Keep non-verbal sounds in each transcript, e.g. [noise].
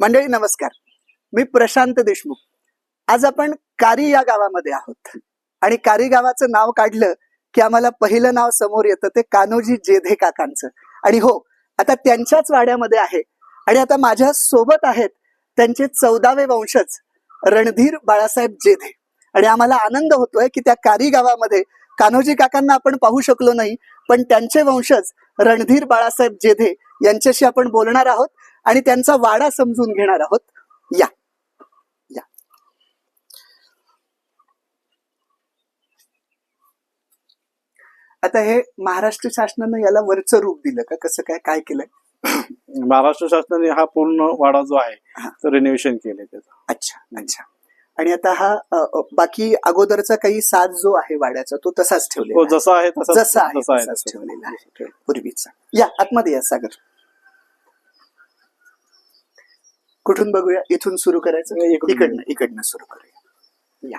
मंडळी नमस्कार. मी प्रशांत देशमुख. आज आपण कारी या गावामध्ये आहोत. आणि कारी गावाचं नाव काढलं की आम्हाला पहिलं नाव समोर येतं ते कान्होजी जेधे काकांचं. आणि हो आता त्यांच्याच वाड्यामध्ये आहे. आणि आता माझ्या सोबत आहेत त्यांचे चौदावे वंशज रणधीर बाळासाहेब जेधे. आणि आम्हाला आनंद होतोय की त्या कारी गावामध्ये कान्होजी काकांना आपण पाहू शकलो नाही पण त्यांचे वंशज रणधीर बाळासाहेब जेधे यांच्याशी आपण बोलणार आहोत. आणि त्यांचा वाडा समजून घेणार आहोत. या. या. आता हे महाराष्ट्र शासनानं याला वरचं रूप दिलं का? कसं काय? काय केलंय? महाराष्ट्र शासनाने हा पूर्ण वाडा जो. आहे तो रिनोव्हेशन केले त्याचं. अच्छा अच्छा. आणि आता हा बाकी अगोदरचा काही साज जो आहे वाड्याचा तो तसाच ठेवलेला. जसा आहे तसा जसा आहे तसाच. ठेवलेला आहे. पूर्वीचा. या आतमध्ये या सागर. कुठून बघूया? इथून सुरू करायचं? इकडून. इकडनं सुरू करूया. या.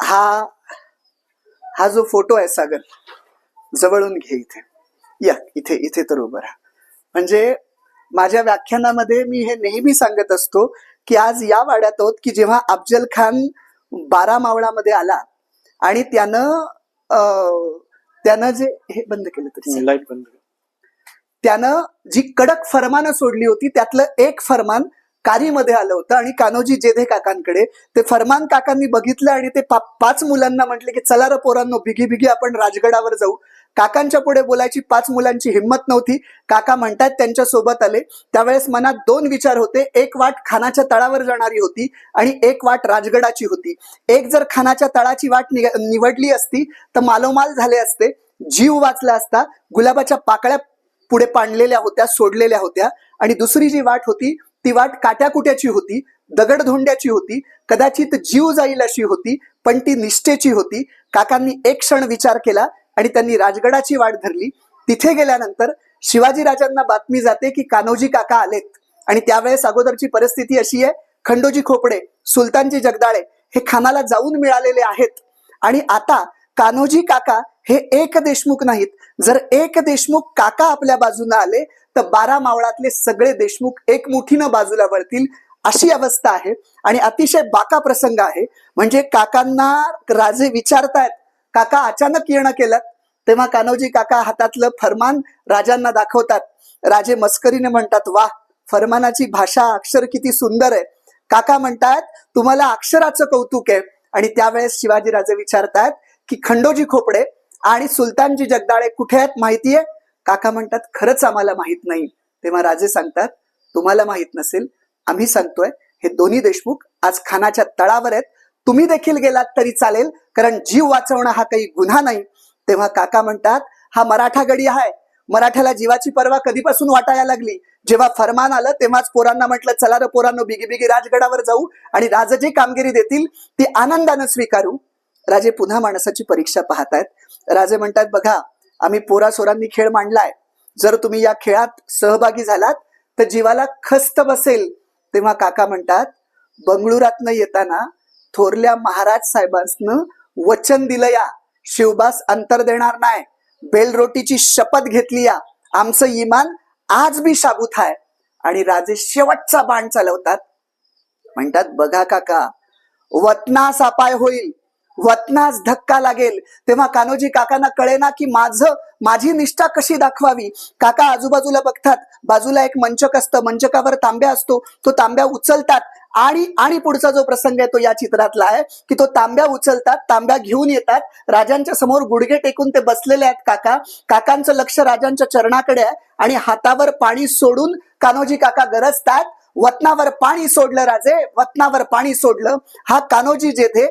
हा हा जो फोटो आहे सागर जवळून घे इथे. या इथे इथे तर उभं राहा. म्हणजे माझ्या व्याख्यानामध्ये मी हे नेहमी सांगत असतो की आज या वाड्यात आहोत की जेव्हा अफजल खान बारा मावळामध्ये आला आणि त्यानं अं, त्यानं जे हे बंद केलं तरी. लाइट बंद. त्यानं जी कडक फरमानं सोडली होती त्यातलं एक फरमान कारीमध्ये आलं होतं आणि कान्होजी जेधे काकांकडे ते फरमान काकांनी बघितलं आणि ते पाच मुलांना म्हटले की चला र पोरांनो बिगी बिगी आपण राजगडावर जाऊ काकांच्या पुढे बोलायची पाच मुलांची हिंमत नव्हती. काका म्हणतात त्यांच्यासोबत आले. त्यावेळेस मनात दोन विचार होते. एक वाट खानाच्या तळावर जाणारी होती आणि एक वाट राजगडाची होती. एक जर खानाच्या तळाची वाट निग- निवडली असती तर मालोमाल झाले असते. जीव वाचला असता. गुलाबाच्या पाकळ्या पुढे पाणलेल्या होत्या सोडलेल्या होत्या. आणि दुसरी जी वाट होती ती वाट काट्याकुट्याची होती दगडधोंड्याची होती. कदाचित जीव जाईल अशी होती पण ती निष्ठेची होती. काकांनी एक क्षण विचार केला आणि त्यांनी राजगडाची वाट धरली. तिथे गेल्यानंतर शिवाजी राजांना बातमी जाते की कान्होजी काका आलेत. आणि त्यावेळेस अगोदरची परिस्थिती अशी आहे खंडोजी खोपडे सुलतानजी जगदाळे हे खानाला जाऊन मिळालेले आहेत. आणि आता कान्होजी काका हे एक देशमुख नाहीत. जर एक देशमुख काका आपल्या बाजूने आले तर बारा मावळातले सगळे देशमुख एक मुठीनं बाजूला वळतील अशी अवस्था आहे. आणि अतिशय बाका प्रसंग आहे. म्हणजे काकांना राजे विचारतायत काका अचानक येणं केलं. तेव्हा कान्होजी काका हातातलं फरमान राजांना दाखवतात. राजे मस्करीने म्हणतात वाह फरमानाची भाषा अक्षर किती सुंदर आहे. काका म्हणतात तुम्हाला अक्षराचं कौतुक आहे. आणि त्यावेळेस शिवाजीराजे विचारतात की खंडोजी खोपडे आणि सुलतानजी जगदाळे कुठे आहेत माहितीये? काका म्हणतात खरंच आम्हाला माहीत नाही. तेव्हा राजे सांगतात तुम्हाला माहीत नसेल आम्ही सांगतोय हे दोन्ही देशमुख आज खानाच्या तळावर आहेत. तुम्ही देखील गेलात तरी चालेल कारण जीव वाचवणं हा काही गुन्हा नाही. तेव्हा काका म्हणतात हा मराठा गडी आहे. मराठ्याला जीवाची पर्वा कधीपासून वाटायला लागली? जेव्हा फरमान आलं तेव्हाच पोरांना म्हटलं चला र पोरांनो बिगी बिगी राजगडावर जाऊ आणि राजा जी कामगिरी देतील ती आनंदानं स्वीकारू. राजे पुन्हा माणसाची परीक्षा पाहतायत. राजे म्हणतात बघा आम्ही पोरा सोरांनी खेळ मांडलाय. जर तुम्ही या खेळात सहभागी झालात तर जीवाला खस्त बसेल. तेव्हा काका म्हणतात बंगळुरातनं येताना थोरल्या महाराज साहेबांसनं वचन दिलं या. शिवबास अंतर देणार नाही. बेलरोटीची शपथ घेतली या. आमचं इमान आज बी शाबूत आहे. आणि राजे शेवटचा बाण चालवतात. म्हणतात बघा काका वतनास अपाय होईल. वतनास धक्का लागेल. तेव्हा कान्होजी काकांना कळेना की माझं माझी निष्ठा कशी दाखवावी? काका आजूबाजूला बघतात. बाजूला एक मंचक असतं. मंचकावर तांब्या असतो. तो तांब्या उचलतात. आणि आणि पुढचा जो प्रसंग आहे तो या चित्रातला आहे की तो तांब्या उचलतात तांब्या घेऊन येतात. राजांच्या समोर गुडघे टेकून ते बसलेले आहेत काका. काकांचं लक्ष राजांच्या चरणाकडे आहे आणि हातावर पाणी सोडून कान्होजी काका गरजतात. वतनावर पाणी सोडलं राजे वतनावर पाणी सोडलं. हा कान्होजी जेथे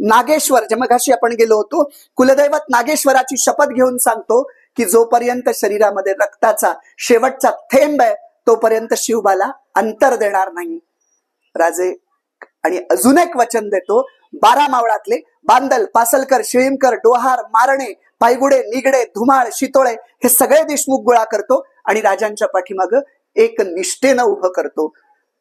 नागेश्वर जमघाशी आपण गेलो होतो कुलदैवत नागेश्वराची शपथ घेऊन सांगतो की जोपर्यंत शरीरामध्ये रक्ताचा शेवटचा थेंब आहे तोपर्यंत शिवबाला अंतर देणार नाही. राजे. आणि अजून एक वचन देतो. बारा मावळातले बांदल पासलकर शिळीमकर डोहार मारणे पायगुडे निगडे धुमाळ शितोळे हे सगळे देशमुख गोळा करतो आणि राजांच्या पाठीमाग एक निष्ठेनं उभं करतो.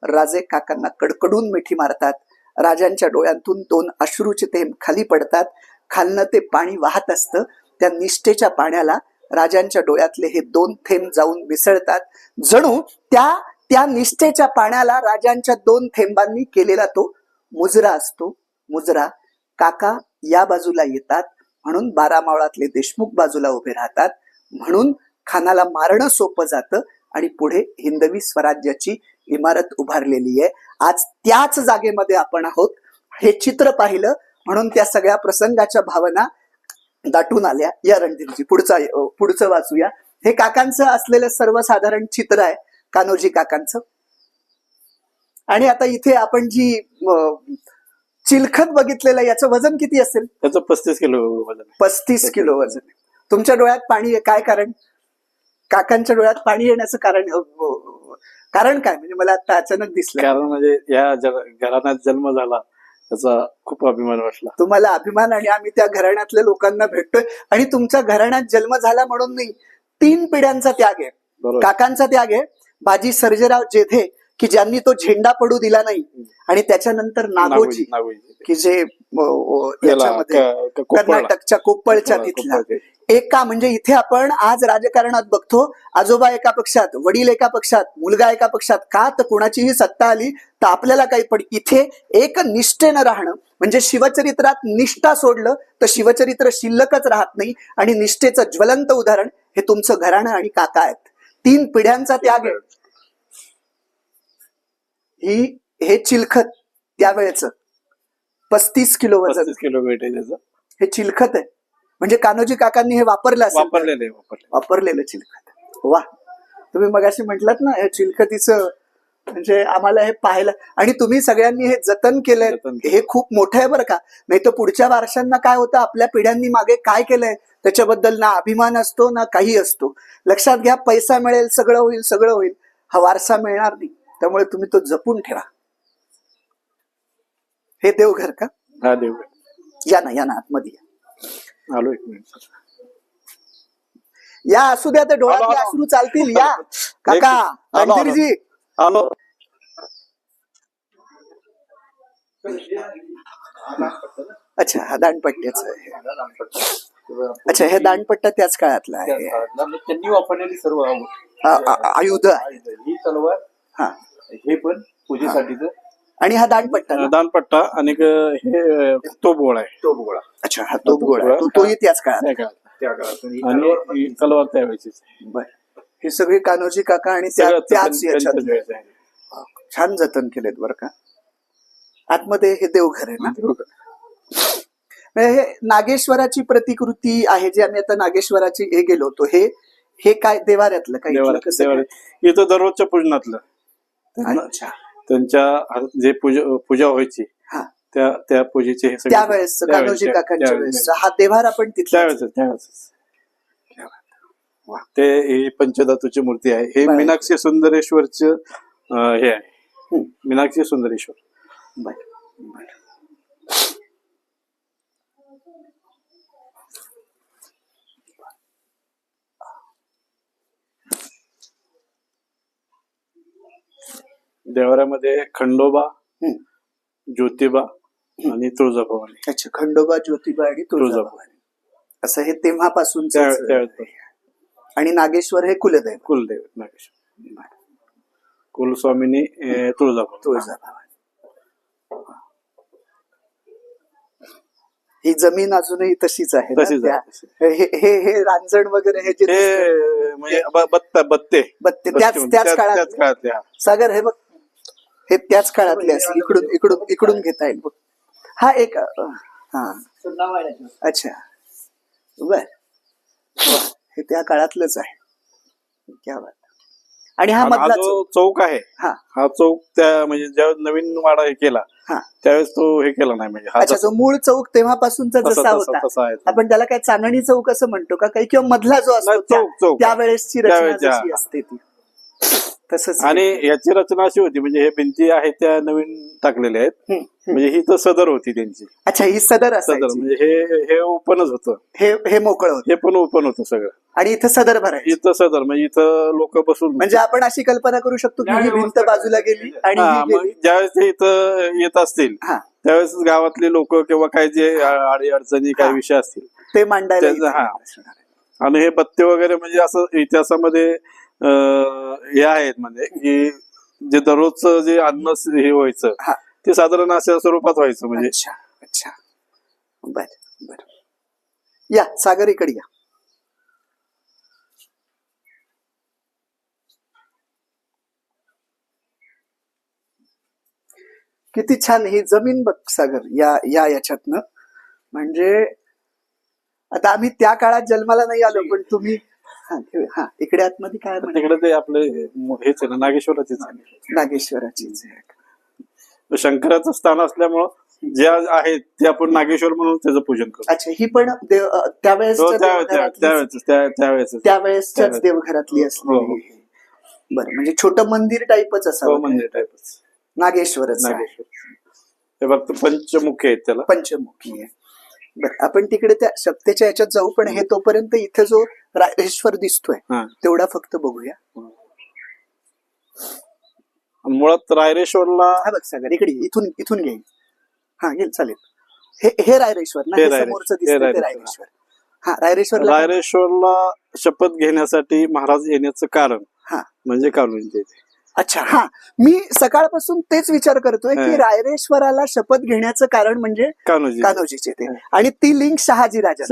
राजे काकांना कडकडून मिठी मारतात. राजांच्या डोळ्यांतून दोन अश्रूचे थेंब खाली पडतात. खालनं ते पाणी वाहत असतं. त्या निष्ठेच्या पाण्याला राजांच्या डोळ्यातले हे दोन थेंब जाऊन मिसळतात. जणू त्या त्या निष्ठेच्या पाण्याला राजांच्या दोन थेंबांनी केलेला तो मुजरा असतो. मुजरा काका या बाजूला येतात म्हणून बारामावळातले देशमुख बाजूला उभे राहतात. म्हणून खानाला मारणं सोपं जातं आणि पुढे हिंदवी स्वराज्याची इमारत उभारलेली आहे. आज त्याच जागेमध्ये आपण आहोत. हे चित्र पाहिलं म्हणून त्या सगळ्या प्रसंगाच्या भावना दाटून आल्या. या रणधीरजी पुढचा पुढचं वाचूया. हे काकांचं असलेलं सर्वसाधारण चित्र आहे. कान्होजी काकांचं. आणि आता इथे आपण जी चिलखत बघितलेलं याचं वजन किती असेल? त्याचं पस्तीस किलो वजन. पस्तीस किलो वजन. तुमच्या डोळ्यात पाणी काय कारण? काकांच्या डोळ्यात पाणी येण्याचं कारण अं, अं, कारण काय? म्हणजे मला आता अचानक दिसलं. कारण म्हणजे या घराण्यात जन्म झाला त्याचा खूप अभिमान वाटला. तुम्हाला अभिमान आणि आम्ही त्या घराण्यातल्या लोकांना भेटतोय. आणि तुमच्या घराण्यात जन्म झाला म्हणून नाही तीन पिढ्यांचा त्याग आहे. काकांचा त्याग आहे. बाजी सर्जेराव जेधे की ज्यांनी तो झेंडा पडू दिला नाही आणि त्याच्यानंतर नागोजी की जे याच्यामध्ये क- क-. कर्नाटकच्या कोप्पळच्या कोपरला, तिथला कोपरला. एका म्हणजे इथे आपण आज राजकारणात बघतो आजोबा एका पक्षात वडील एका पक्षात मुलगा एका पक्षात का तर कुणाचीही सत्ता आली तर आपल्याला काही पण इथे एक निष्ठेनं राहणं म्हणजे शिवचरित्रात निष्ठा सोडलं तर शिवचरित्र शिल्लकच राहत नाही आणि निष्ठेचं ज्वलंत उदाहरण हे तुमचं घराणं आणि काका आहेत तीन पिढ्यांचा त्याग आहे. ही हे चिलखत त्यावेळेचं. पस्तीस किलो वजन. पस्तीस किलो वेट आहे त्याचं. हे चिलखत आहे. म्हणजे कान्होजी काकांनी हे वापरलं वापरलेलं वापरलेलं चिलखत. वा. तुम्ही मगाशी म्हटलात ना हे चिलखतीचं म्हणजे आम्हाला हे पाहायला आणि तुम्ही सगळ्यांनी हे जतन केलंय. हे खूप मोठं आहे बरं का. नाही तर पुढच्या वारशांना काय होतं? आपल्या पिढ्यांनी मागे काय केलंय? त्याच्याबद्दल ना अभिमान असतो ना काही असतो. लक्षात घ्या पैसा मिळेल सगळं होईल सगळं होईल. हा वारसा मिळणार नाही. त्यामुळे तुम्ही तो जपून ठेवा. हे देवघर का? हा देव या ना या ना आतमध्ये या. आलो एक मिनिट या असू द्या ते डोळ्यातले आलो, आलो. अश्रू चालतील. या. [laughs] काका. रणधीरजी आलो अच्छा हा दांडपट्ट्याचं आहे. अच्छा हे दांडपट्टा त्याच काळातला आहे. त्यांनी वापरलेली सर्व आयुध आहे. ही तलवार हा. हे पण पूजेसाठीच. आणि हा दांडपट्टा ना? दानपट्टा आणि हे तोप गोळा आहे. तो गोळा अच्छा हा तोप गोळा तो तोही त्याच काळात. आणि ही तलवार आहे. बर. हे सगळे कान्होजी काका आणि त्या- त्याच याच्यात. छान जतन केलेत बरं का. आतमध्ये हे देवघर आहे ना? म्हणजे हे नागेश्वराची प्रतिकृती आहे जे आम्ही आता नागेश्वराची हे गेलो होतो हे हे काय देवाऱ्यातलं काय कसं काय? देवाला- इथं दररोजच्या पूजनातलं. अच्छा. त्यांच्या हात- जे पूजा पूजा व्हायची हा. त्या त्या पूजेचे हे सगळे त्यावेळेस त्यावेळेस- कान्होजी काकांच्या त्यावेळेस- वेळेस हा देवार आपण तिथला त्यावेळेस त्यावेळेस ते ही पंचधातूची मूर्ती आहे. हे बरं. मीनाक्षी सुंदरेश्वरच हे आहे. मीनाक्षी सुंदरेश्वर. बर बर. देवाऱ्यामध्ये खंडोबा. ज्योतिबा आणि तुळजाभवानी. अच्छा खंडोबा ज्योतिबा आणि तुळजाभवानी. असं हे तेव्हापासून त्या- त्यावेळेस. आणि नागेश्वर हे कुलदैव. कुलदेव नागेश्वर. कुलस्वामिनी तुळजाभवानी. तुळजाभवानी. ही जमीन अजूनही तशीच आहे. हे हे हे रांजण वगैरे हे जे हे म्हणजे बत्ता बत्ते. बत्ते त्याच बत्ते- त्याच काळात. सागर हे बघ. हे त्याच काळातले असतील. इकडून इकडून इकडून घेता येईल बघ. हा एक हा. अच्छा. बर. हे त्या काळातलंच आहे क्या बात आणि हा हा मधला जो चौक. आहे हा हा चौक त्या म्हणजे ज्यावेळेस नवीन वाडा हे केला हा त्यावेळेस तो हे केला नाही म्हणजे अच्छा जो मूळ चौक तेव्हापासूनचा जसा होता. आपण त्याला काय चांदणी चौक असं म्हणतो का काही किंवा मधला जो असतो. त्यावेळेसची रचना हा. असते ती तसंच आणि याची रचना अशी होती म्हणजे हे भिंती आहेत त्या नवीन टाकलेल्या आहेत. म्हणजे ही तर सदर होती त्यांची. अच्छा ही सदर सदर असायची. म्हणजे हे हे ओपनच होतं. हे हे मोकळं होतं. हे पण ओपन होतं सगळं. आणि इथं सदर भरायची. इथं सदर म्हणजे इथं लोक बसून म्हणजे आपण अशी कल्पना करू शकतो की ही भिंत बाजूला गेली आणि हा, ही मग गेली ज्यावेळेस ते इथं येत असतील हा. त्यावेळेस गावातले लोक किंवा काय जे अडी अडचणी काय हा. विषय असतील ते मांडायला त्याचं- इथे हा. आणि हे बत्ते वगैरे म्हणजे असं इतिहासामध्ये हे आहेत म्हणजे की जे दररोजचं जे अन्न हे व्हायचं हा. ते साधारण अशा स्वरूपात व्हायचं म्हणजे. अच्छा अच्छा. बर बर. या सागर इकडे या. किती छान ही जमीन बघ सागर या या याच्यातनं. म्हणजे आता आम्ही त्या काळात जन्माला नाही आलो पण तुम्ही हा ठेव- हा इकडे आतमध्ये काय? तिकडे ते आपले हेच आहे ना नागेश्वराचेच आहे नागेश्वराचीच आहे शंकराचं स्थान असल्यामुळं जे आहेत ते आपण नागेश्वर म्हणून त्याचं पूजन करतो अच्छा ही पण देव अ, त्यावेळेसच्या तो त्या- त्या- देवघरातलीच- त्यावेळेस त्या- त्यावेळेस त्यावेळेसच्याच त्यावेळेस. देवघरातली असलेली हो, हो. आहे. बरं म्हणजे छोटं मंदिर टाईपच तो असावं मंदिर टाईपच नागेश्वरच आहे. नागेश्वर हे फक्त पंचमुखी आहेत त्याला पंचमुखी आहे बरं आपण तिकडे त्या सप्तेच्या याच्यात जाऊ पण हे तोपर्यंत इथे जो रायरेश्वर दिसतोय हा. तेवढा फक्त बघूया मुळात रायरेश्वरला हा बघ सागर इकडे ये. इथून इथून घेईन हा घेईल चालेल हे हे रायरेश्वर ना हे हे रायरेश्वर. समोरचं हे दिसतंय ते रायरेश्वर. रायरेश्वर हा रायरेश्वरला रायरेश्वरला शपथ घेण्यासाठी महाराज येण्याचं कारण हा. म्हणजे कालूंचे अच्छा. हा मी सकाळपासून तेच विचार करतोय की हा. रायरेश्वराला शपथ घेण्याचं कारण म्हणजे कान्होजी. कान्होजीचे ते. हा. आणि ती लिंक शहाजी राजा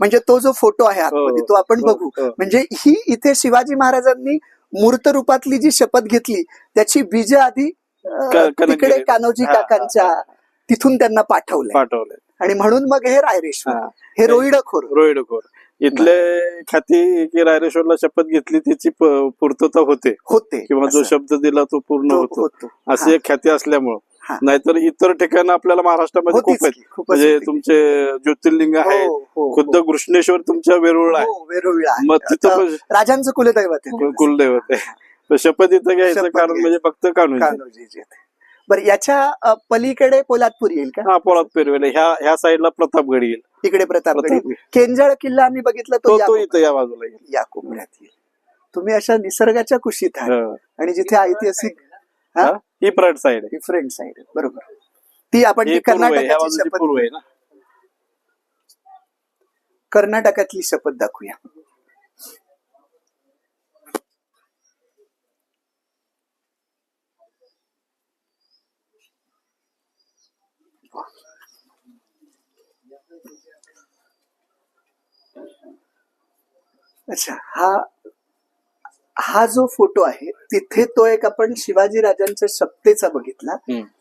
म्हणजे तो जो फोटो आहे आतमध्ये हो, तो आपण हो, बघू. हो. म्हणजे ही इथे शिवाजी महाराजांनी मूर्त रूपातली जी शपथ घेतली त्याची बीज आधी तिकडे. कान्होजी हा, हा, काकांच्या तिथून त्यांना पाठवलंय. पाठवले आणि म्हणून मग हे रायरेश्वर. हा. हे रोहिडखोर रोहिडखोर इथले ख्याती की रायरेश्वरला शपथ घेतली त्याची पूर्तता होते होते किंवा जो. शब्द दिला तो पूर्ण होतो अशी एक ख्याती असल्यामुळं. नाहीतर इतर ठिकाणं आपल्याला महाराष्ट्रामध्ये खूप आहेत म्हणजे. तुमचे ज्योतिर्लिंग हो, आहेत हो, खुद्द हो. कृष्णेश्वर तुमच्या वेरुळला आहे आहे. मग तिथं राजांचं कुलदैवत आहे कुलदैवत आहे शपथ इथं घ्यायचं कारण म्हणजे फक्त ते. बरं याच्या पलीकडे पोलादपूर येईल का? हा पोळात पेरवेले ह्या ह्या साईडला प्रतापगड येईल. इकडे प्रतापगड येईल. केंजळ किल्ला आम्ही बघितला तो इथं या बाजूला येईल. या कोपऱ्यात येईल. तुम्ही अशा निसर्गाच्या कुशीत आहात. आणि जिथे ऐतिहासिक हा? हा? ही फ्रंट साईड साइड आहे. बरोबर. ती आपण ही कर्नाटकाची बाजूची शपथ पूर्व आहे ना? कर्नाटकातली शपथ दाखवूया. अच्छा हा हा जो फोटो आहे तिथे तो एक आपण शिवाजी राजांच्या सप्तेचा बघितला.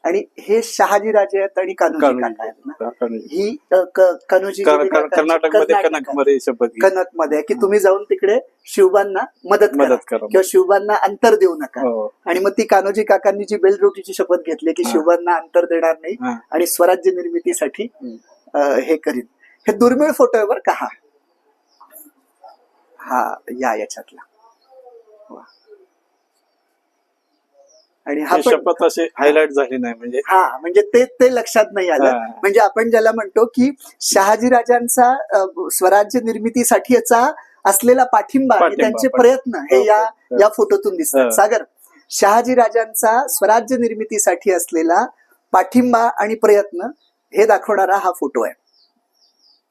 आणि हे शहाजी राजे आहेत आणि कान्होजी कान्होजी. कर्नाटकमध्ये. कनकमध्ये की तुम्ही जाऊन तिकडे शिवबांना मदत करा मदत करा किंवा शिवबांना अंतर देऊ नका हो. आणि मग ती कान्होजी काकांनी जी बेलरोटीची शपथ घेतली की. शिवबांना अंतर देणार नाही. आणि स्वराज्य निर्मितीसाठी हे करीन हे दुर्मिळ फोटो आहे बरं का हा हा या याच्यातला. आणि हा ही शपथ अशी हायलाइट झाली नाही म्हणजे हा म्हणजे ते ते लक्षात नाही आलं हा. म्हणजे आपण ज्याला म्हणतो की शहाजी राजांचा स्वराज्य निर्मितीसाठीचा असलेला पाठिंबा त्यांचे. प्रयत्न हे हो, या हो. या फोटोतून दिसतात हो. सागर शहाजी राजांचा स्वराज्य निर्मितीसाठी असलेला पाठिंबा आणि प्रयत्न हे दाखवणारा हा फोटो आहे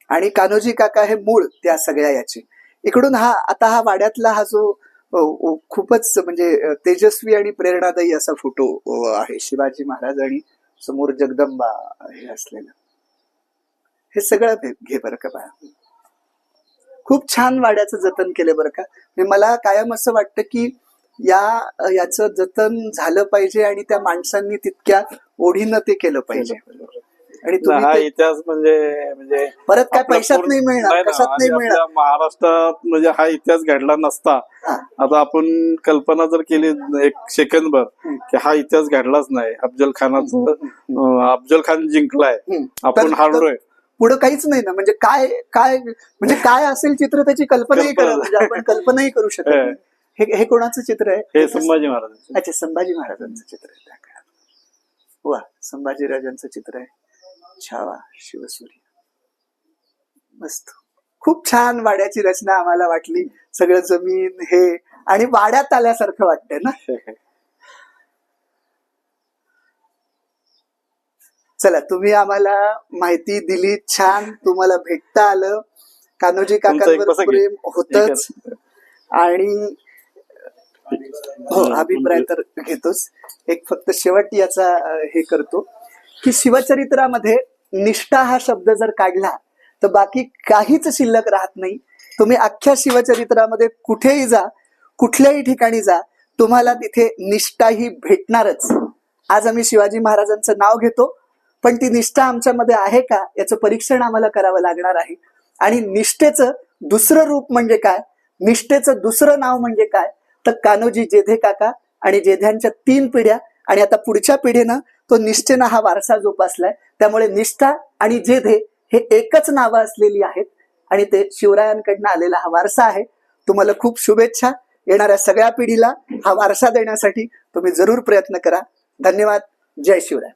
आणि कान्होजी काका हे मूळ त्या सगळ्या याचे इकडून हा आता हा वाड्यातला हा जो खूपच म्हणजे तेजस्वी आणि प्रेरणादायी असा फोटो आहे. शिवाजी महाराज आणि समोर जगदंबा हे असलेलं. हे सगळं घे बरं का बाळा. खूप छान वाड्याचं जतन केलं बरं का. म्हणजे मला कायम असं वाटतं की या याचं जतन झालं पाहिजे आणि त्या माणसांनी तितक्या ओढीनं ते केलं पाहिजे. आणि तुम्ही हा ते इतिहास म्हणजे म्हणजे परत काय आपला पैशात पूर्ण- नाही मिळणार नाही ना, कशात नाही आणि मिळणार? आपल्या महाराष्ट्रात म्हणजे हा इतिहास घडला नसता. हा. आता आपण कल्पना जर केली एक सेकंदभर हम्म. की हा इतिहास घडलाच नाही. अफजल खानाचं अं, अफजल खान जिंकलाय. हम्म. आपण तर- हारलोय. पुढं काहीच नाही ना? म्हणजे काय काय म्हणजे काय असेल चित्र त्याची कल्पनाही कल्पना. करा म्हणजे आपण कल्पनाही करू शकत नाही. हे हे कोणाचं चित्र आहे? हे संभाजी महाराज अच्छा संभाजी महाराजांचं चित्र आहे. त्या काळात. वा संभाजी राजांचं चित्र आहे. छावा शिवसूर्य. मस्त. खूप छान वाड्याची रचना आम्हाला वाटली. सगळं जमीन हे आणि वाड्यात आल्यासारखं वाटतंय ना? चला तुम्ही आम्हाला माहिती दिली छान. तुम्हाला भेटता आलं. कान्होजी काकांवर. प्रेम होतच. आणि हो अभिप्राय तर घेतोच. एक फक्त शेवट याचा हे करतो. की शिवचरित्रामध्ये निष्ठा हा शब्द जर काढला तर बाकी काहीच शिल्लक राहत नाही. तुम्ही अख्ख्या शिवचरित्रामध्ये कुठेही जा कुठल्याही ठिकाणी जा तुम्हाला तिथे निष्ठा ही भेटणारच. आज आम्ही शिवाजी महाराजांचं नाव घेतो पण ती निष्ठा आमच्यामध्ये आहे का याचं परीक्षण आम्हाला करावं लागणार आहे. आणि निष्ठेचं दुसरं रूप म्हणजे काय? निष्ठेचं दुसरं नाव म्हणजे काय? तर कान्होजी जेधे काका आणि जेध्यांच्या तीन पिढ्या आणि आता पुढच्या पिढीनं तो निष्ठेनं हा वारसा जोपासलाय. त्यामुळे निष्ठा आणि जेधे हे एकच नावं असलेली आहेत. आणि ते शिवरायांकडनं आलेला हा वारसा आहे. तुम्हाला खूप शुभेच्छा. येणाऱ्या सगळ्या पिढीला हा वारसा देण्यासाठी तुम्ही जरूर प्रयत्न करा. धन्यवाद. जय शिवराय.